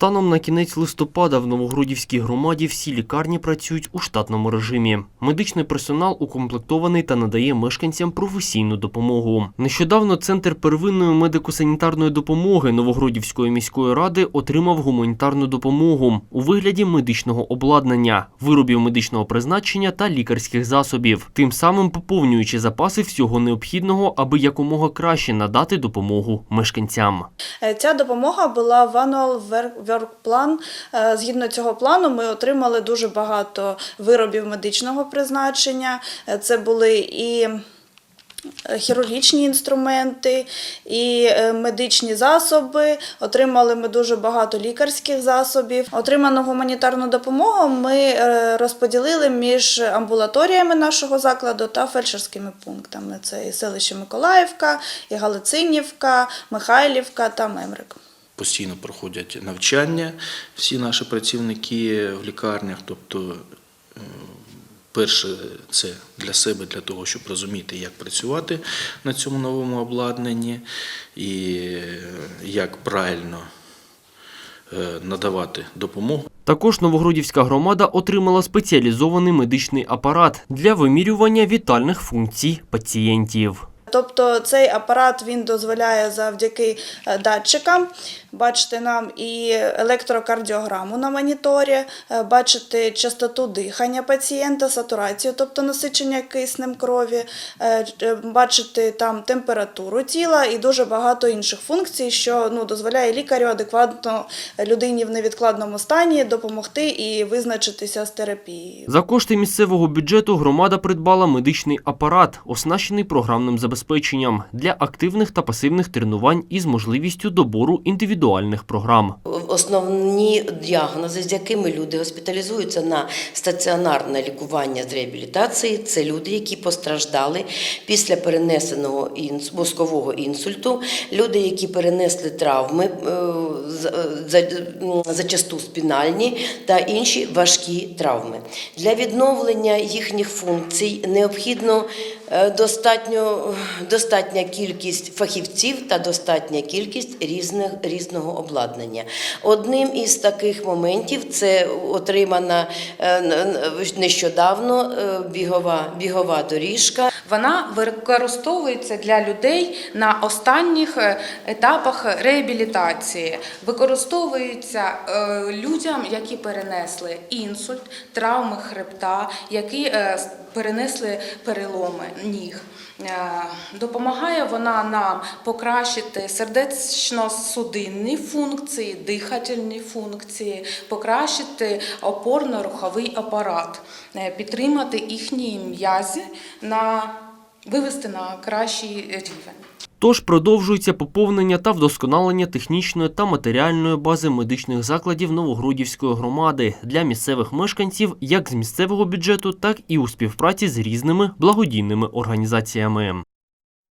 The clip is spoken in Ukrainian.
Станом на кінець листопада в Новогродівській громаді всі лікарні працюють у штатному режимі. Медичний персонал укомплектований та надає мешканцям професійну допомогу. Нещодавно центр первинної медико-санітарної допомоги Новогродівської міської ради отримав гуманітарну допомогу у вигляді медичного обладнання, виробів медичного призначення та лікарських засобів, тим самим поповнюючи запаси всього необхідного, аби якомога краще надати допомогу мешканцям. Е, Ця допомога була в Work Е, Згідно цього плану, ми отримали дуже багато виробів медичного призначення. Е, Це були і е, хірургічні інструменти, і медичні засоби. Отримали ми дуже багато лікарських засобів. Отриману гуманітарну допомогу ми розподілили між амбулаторіями нашого закладу та фельдшерськими пунктами. Це і селище Миколаївка, і Галицинівка, Михайлівка та Мемрик. Постійно проходять навчання всі наші працівники в лікарнях. Тобто, е, перше, це для себе, для того, щоб розуміти, як працювати на цьому новому обладнанні і е, як правильно е, надавати допомогу. Також Новогродівська громада отримала спеціалізований медичний апарат для вимірювання вітальних функцій пацієнтів. Тобто цей апарат він дозволяє завдяки датчикам бачити нам і електрокардіограму на моніторі, е, бачити частоту дихання пацієнта, сатурацію, тобто насичення киснем крові, е, е, бачити там температуру тіла і дуже багато інших функцій, що ну, дозволяє лікарю адекватно людині в невідкладному стані допомогти і визначитися з терапією. За кошти місцевого бюджету громада придбала медичний апарат, оснащений програмним забезпеченням для активних та пасивних тренувань із можливістю добору індивідуальних програм. Основні діагнози, з якими люди госпіталізуються на стаціонарне лікування з реабілітації, це люди, які постраждали після перенесеного мозкового інсульту, люди, які перенесли травми, е, м, зачасту спінальні та інші важкі травми. Для відновлення їхніх функцій необхідно е, достатньо, достатня кількість фахівців та достатня кількість різних, різного обладнання. Одним із таких моментів це отримана е, нещодавно е, бігова, бігова доріжка. Вона використовується для людей на останніх е, етапах реабілітації. Використовується е, людям, які перенесли інсульт, травми хребта, які е, перенесли переломи ніг. Е, Допомагає вона нам покращити сердечно-судинні функції, дихательні функції, покращити опорно-руховий апарат, е, підтримати їхні м'язи на вивести на кращий рівень. Тож продовжується поповнення та вдосконалення технічної та матеріальної бази медичних закладів Новогродівської громади для місцевих мешканців як з місцевого бюджету, так і у співпраці з різними благодійними організаціями.